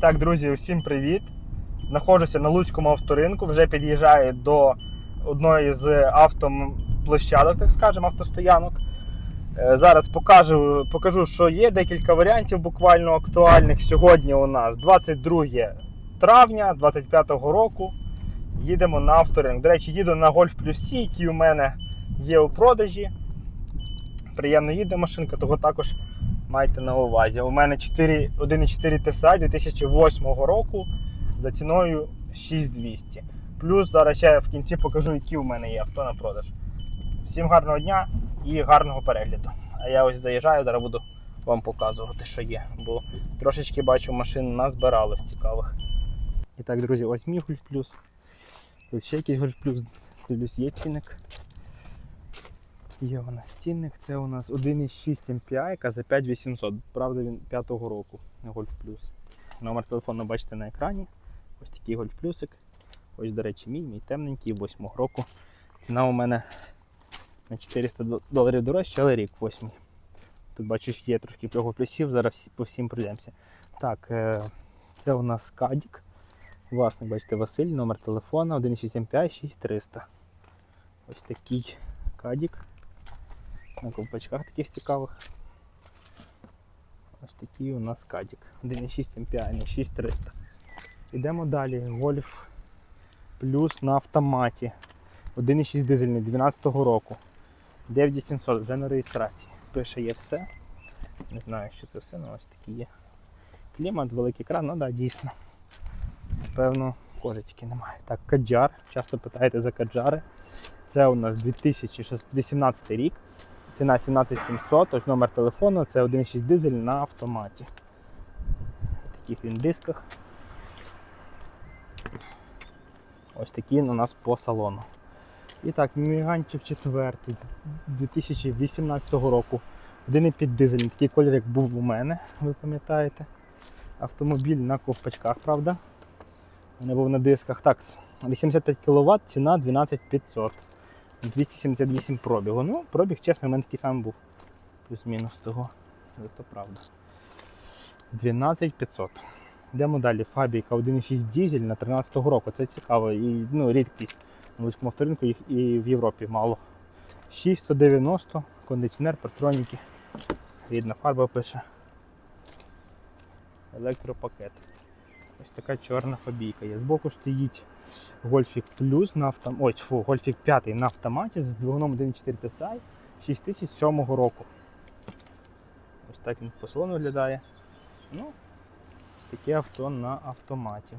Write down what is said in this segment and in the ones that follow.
Так, друзі, усім привіт! Знаходжуся на Луцькому авторинку, вже під'їжджаю до одної з автоплощадок, так скажемо, автостоянок. Е, Зараз покажу, покажу, що є декілька варіантів буквально актуальних. Сьогодні у нас 22 травня 25-го року. Їдемо на авторинок. До речі, їду на Golf Plus C, який у мене є у продажі. Приємно їде машинка, того також майте на увазі. У мене 1,4 TSI 2008 року за ціною 6200. Плюс зараз ще в кінці покажу, які у мене є авто на продаж. Всім гарного дня і гарного перегляду. А я ось заїжджаю, зараз буду вам показувати, що є. Бо трошечки бачу машин назбиралось цікавих. І так, друзі, ось мій Golf Plus. Тут ще якийсь Golf Plus. Дивлюсь, є цінник. Є у нас цінник, це у нас 1,6 MPI, яка за 5800. Правда, він 5-го року Golf Plus. Номер телефону бачите на екрані. Ось такий Golf Plusик. Ось, до речі, мій, мій темненький, 8 року. Ціна у мене на 400 дол- доларів дорожче, але рік 8. Тут бачу, є трошки плюгу плюсів, зараз по всім пройдемося. Так, е, це у нас Кадік. Власник, бачите, Василь, номер телефона 1,6 MPI 6300. Ось такий Кадік. На ковпачках таких цікавих. Ось такий у нас кадік. 1,6 MPI на 6300. Йдемо далі. Golf плюс на автоматі. 1,6 дизельний 12 року. 9700 вже на реєстрації. Пише є все. Не знаю, що це все, але ось такі є. Клімат, великий екран, ну так, да, дійсно. Напевно, кожечки немає. Так, каджар. Часто питаєте за каджари. Це у нас 2018 рік. Ціна 17700, ось номер телефону, це 1,6 дизель на автоматі. В таких він дисках. Ось такі у нас по салону. І так, міганчик четвертий 2018 року. 1,5 дизель, такий колір, як був у мене, ви пам'ятаєте. Автомобіль на ковпачках, правда? Не був на дисках. Так, 85 кВт, ціна 12500. 278 пробігу. Ну, пробіг, чесно, у мене такий самий був. Плюс-мінус того. Це правда. 12500. Йдемо далі. Фабіка 1,6 дізель на 13-го року. Це цікаво. І ну, рідкість на вузькому авторинку їх і в Європі мало. 6190, кондиціонер, парстроніки. Рідна фарба пише. Електропакет. Ось така чорна фабійка є. Збоку стоїть Гольфік Плюс на автом... Ой, фу, Гольфік 5 на автоматі з двигуном 1.4 TSI 6007 року. Ось так він по салону виглядає. Ну, ось таке авто на автоматі.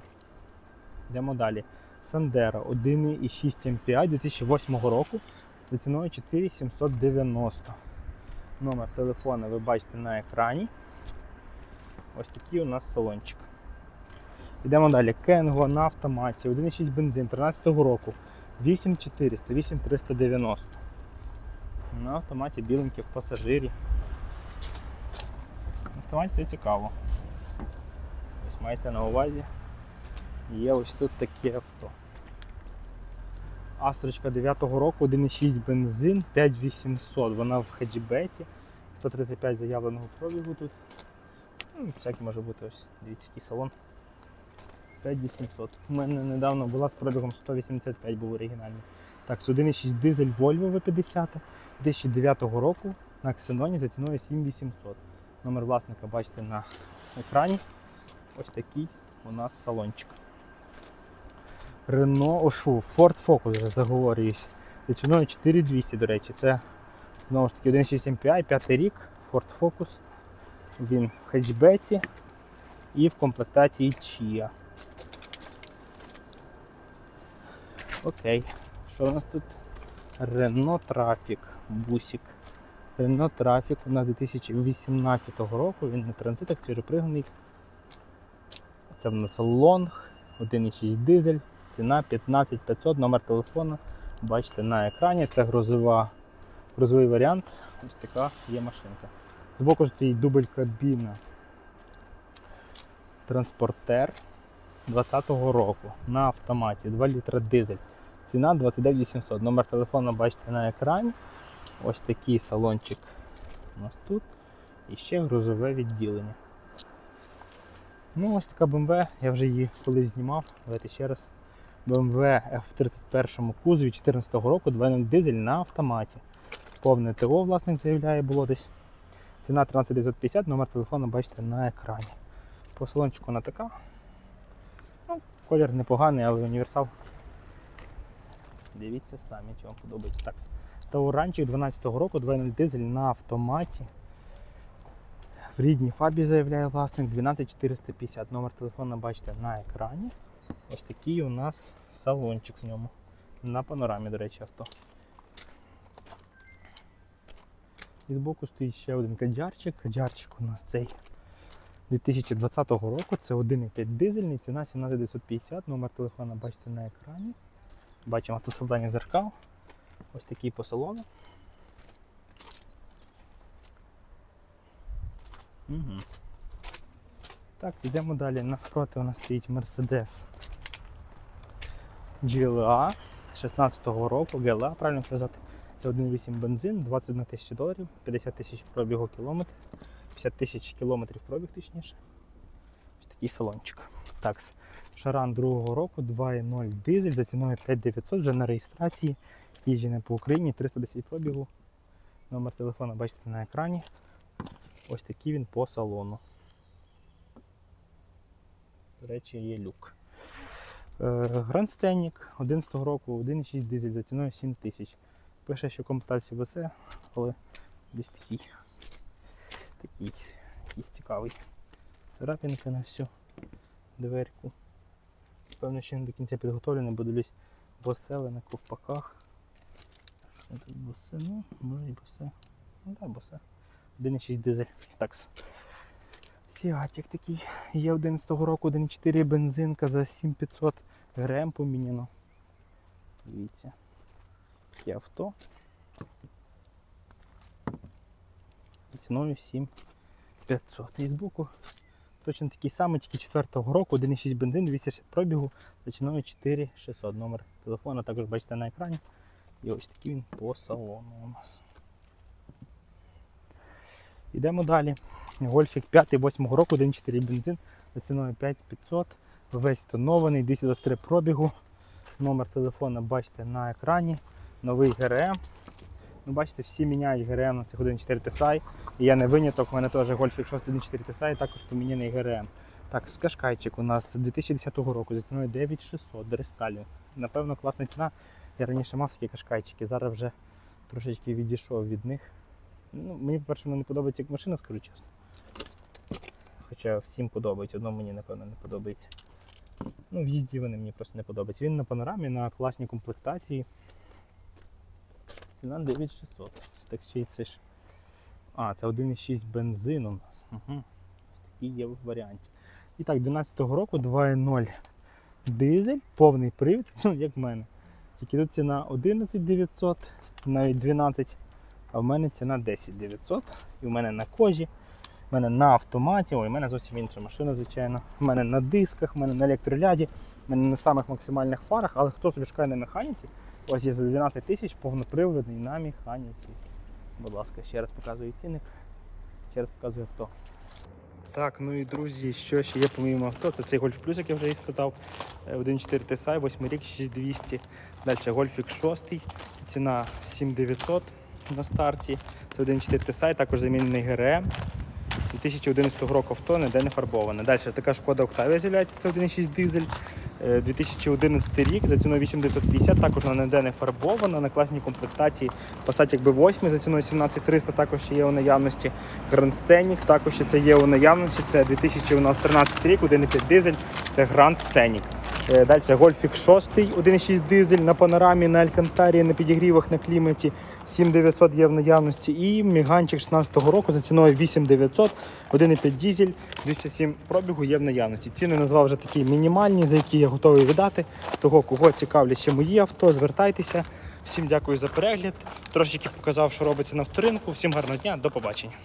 Йдемо далі. Sandero 1.6 MPI 2008 року за ціною 4790. Номер телефона ви бачите на екрані. Ось такий у нас салончик. Йдемо далі. Кенго на автоматі, 1,6 бензин 13 року. 8400, 8390. На автоматі біленький в пасажирі. На автоматі це цікаво. Ось маєте на увазі. Є ось тут таке авто. Астрочка 9-го року, 1,6 бензин, 5800. Вона в хеджбеті. 135 заявленого пробігу тут. Ну, всяке може бути ось. Дивіться, який салон. 5800. У мене недавно була з пробігом 185 був оригінальний. Так, це 1,6 дизель Volvo V50 2009 року на Ксеноні за ціною 7800. Номер власника бачите на екрані. Ось такий у нас салончик. Renault, о, Ford Focus вже заговорююсь. За ціною 4200, до речі. Це знову ж таки 1,6 MPI, 5 рік, Ford Focus. Він в хетчбеці і в комплектації Chia. Окей. Що у нас тут? Renault Traffic, бусик. Renault Traffic у нас 2018 року, він на транзитах свіжопригнаний. Це в нас Long, 1,6 дизель, ціна 15500, номер телефону. Бачите на екрані, це грузова, грузовий варіант. Ось така є машинка. Збоку стоїть дубль кабіна. Транспортер 2020 року на автоматі 2 літра дизель. Ціна 29 800. Номер телефону бачите на екрані. Ось такий салончик у нас тут. І ще грузове відділення. Ну, ось така BMW, я вже її колись знімав. Давайте ще раз. BMW F31 кузові 2014 року 2.0 дизель на автоматі. Повне ТО власник заявляє, було десь. Ціна 13950, номер телефону бачите на екрані. По салончику вона така. Ну, колір непоганий, але універсал. Дивіться самі, чи вам подобається. Так. Тауранчик 12 року, 2.0 дизель на автоматі. В рідній фабі заявляє власник 12450. Номер телефону бачите на екрані. Ось такий у нас салончик в ньому. На панорамі, до речі, авто. І збоку стоїть ще один каджарчик. Каджарчик у нас цей 2020 року. Це 1,5 дизельний, ціна 17950. Номер телефона бачите на екрані. Бачимо тут складання зеркал. Ось такий по салону. Угу. Так, йдемо далі. Навпроти у нас стоїть Mercedes GLA 16-го року, GLA, правильно казати. Це 1,8 бензин, 21 тисяча доларів, 50 тисяч пробігу кілометр, 50 тисяч кілометрів пробіг точніше. Ось такий салончик. Так, Шаран другого року, 2,0 дизель за ціною 5900 вже на реєстрації. Їжджене по Україні, 310 пробігу. Номер телефона бачите на екрані. Ось такий він по салону. До речі, є люк. Гранд Сценік 11 року, 1,6 дизель за ціною 7 тисяч. Пише, що комплектація ВС, але десь такий. Такий якийсь цікавий. Царапінка на всю дверку. Певно, ще не до кінця підготовлений, бо дивлюсь боселе на ковпаках. Тут босе? Ну, може і босе. Ну так, босе. 1,6 дизель. Такс. Сіатік такий. Є 11 року 1,4 бензинка за 7500 грм поміняно. Дивіться. Таке авто. Ціною 7500. І збоку точно такий самий, тільки 4-го року, 1,6 бензин, 200 пробігу за ціною 4600. Номер телефона також бачите на екрані. І ось такий він по салону у нас. Йдемо далі. Гольфік 5 8 року, 1,4 бензин за ціною 5500. Весь тонований, 223 пробігу. Номер телефона бачите на екрані. Новий ГРМ. Ну, бачите, всі міняють ГРМ на цих 1.4 TSI. І я не виняток, у мене теж Гольфік 6 1.4 TSI, також поміняний ГРМ. Так, скашкайчик у нас 2010 року за ціною 9600 Дресталі. Напевно, класна ціна. Я раніше мав такі кашкайчики, зараз вже трошечки відійшов від них. Ну, мені, по-перше, не подобається як машина, скажу чесно. Хоча всім подобається, одному мені, напевно, не подобається. Ну, в їзді вони мені просто не подобаються. Він на панорамі, на класній комплектації. Ціна 9600. Так ще й це ж. А, це 1,6 бензин у нас. Угу. Ось такий є варіант. І так, 12-го року 2,0 дизель, повний привід, ну, як в мене. Тільки тут ціна 11900, навіть 12, а в мене ціна 10900. І в мене на кожі, в мене на автоматі, ой, в мене зовсім інша машина, звичайно. В мене на дисках, в мене на електроляді, в мене на самих максимальних фарах, але хто собі шукає на механіці, ось є за 12 тисяч повноприводний на механіці. Будь ласка, ще раз показую цінник, ще раз показую авто. Так, ну і друзі, що ще є помимо авто, це цей Golf Plus, як я вже і сказав. Е, 1.4 TSI, 8 рік, 6200. Далі Гольфік 6, ціна 7900 на старті. Це 1.4 TSI, також замінений ГРМ. 2011 року авто ніде не фарбоване. Далі така шкода Octavia з'являється, це 1.6 дизель. Е, 2011 рік за ціною 8950, також вона ніде не фарбована, на класній комплектації. Passat якби 8 за ціною 17300 також є у наявності. Grand Scenic також ще це є у наявності. Це 2013 рік, 1.5 дизель, це Grand Scenic. Е, Далі Гольфік 6, 1.6 дизель на панорамі, на Алькантарі, на підігрівах, на кліматі. 7900 є в наявності. І Міганчик 16-го року за ціною 8900, 1.5 дизель, 207 пробігу є в наявності. Ціни назвав вже такі мінімальні, за які я готовий віддати. Того, кого цікавлять ще мої авто, звертайтеся. Всім дякую за перегляд. Трошечки показав, що робиться на вторинку. Всім гарного дня, до побачення.